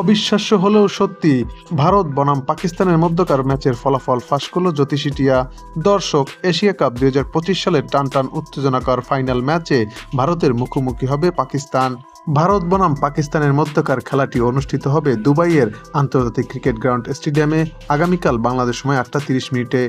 অবিশ্বাস্য হলেও সত্যি, ভারত বনাম পাকিস্তানের মধ্যকার ম্যাচের ফলাফল ফাঁস করল জ্যোতিষী টিয়া দর্শক, এশিয়া কাপ দুই হাজার পঁচিশ সালের টান টান উত্তেজনাকর ফাইনাল ম্যাচে ভারতের মুখোমুখি হবে পাকিস্তান। ভারত বনাম পাকিস্তানের মধ্যকার খেলাটি অনুষ্ঠিত হবে দুবাইয়ের আন্তর্জাতিক ক্রিকেট গ্রাউন্ড স্টেডিয়ামে আগামীকাল বাংলাদেশ সময় আটটা তিরিশ মিনিটে।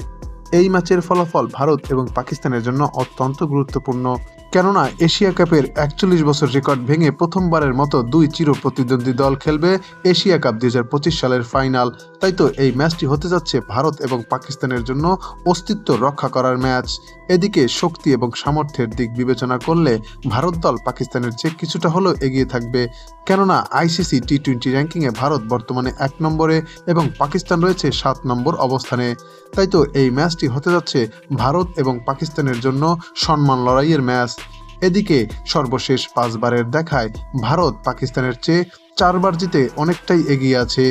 এই ম্যাচের ফলাফল ভারত এবং পাকিস্তানের জন্য অত্যন্ত গুরুত্বপূর্ণ। কেননা এশিয়া কাপের একচল্লিশ বছর রেকর্ড ভেঙে প্রথমবারের মতো দুই চির প্রতিদ্বন্দ্বী দল খেলবে এশিয়া কাপ দু হাজার পঁচিশ সালের ফাইনাল। তাই তো এই ম্যাচটি হতে যাচ্ছে ভারত এবং পাকিস্তানের জন্য অস্তিত্ব রক্ষা করার ম্যাচ। এদিকে শক্তি এবং সামর্থ্যের দিক বিবেচনা করলে ভারত দল পাকিস্তানের চেয়ে কিছুটা হলেও এগিয়ে থাকবে। কেননা আইসিসি টি টোয়েন্টি র্যাঙ্কিংয়ে ভারত বর্তমানে এক নম্বরে এবং পাকিস্তান রয়েছে সাত নম্বর অবস্থানে। তাই তো এই ম্যাচটি হতে যাচ্ছে ভারত এবং পাকিস্তানের জন্য সম্মান লড়াইয়ের ম্যাচ। এদিকে সর্বশেষ পাঁচবারের দেখায় ভারত পাকিস্তানের চেয়ে চারবার জিতে অনেকটাই এগিয়ে আছে।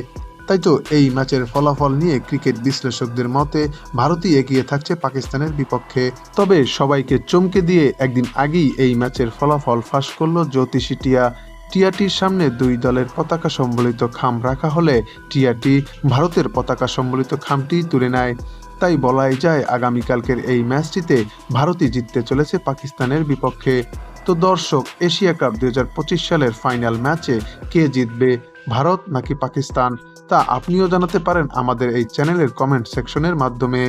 তাই তো এই ম্যাচের ফলাফল নিয়ে ক্রিকেট বিশ্লেষকদের মতে ভারতই এগিয়ে থাকছে পাকিস্তানের বিপক্ষে। তবে সবাইকে চমকে দিয়ে একদিন আগেই এই ম্যাচের ফলাফল ফাঁস করল জ্যোতিষী টিয়া। টিয়াটির সামনে দুই দলের পতাকা সম্বলিত খাম রাখা হলে টিয়াটি ভারতের পতাকা সম্বলিত খামটি তুলে নেয়। তাই বলাই যায়, আগামীকালকের এই ম্যাচটিতে ভারতই জিততে চলেছে পাকিস্তানের বিপক্ষে। তো দর্শক, এশিয়া কাপ দুই হাজার পঁচিশ সালের ফাইনাল ম্যাচে কে জিতবে, ভারত নাকি পাকিস্তান? তা আপনিও জানাতে পারেন আমাদের এই চ্যানেলের কমেন্ট সেকশনের মাধ্যমে।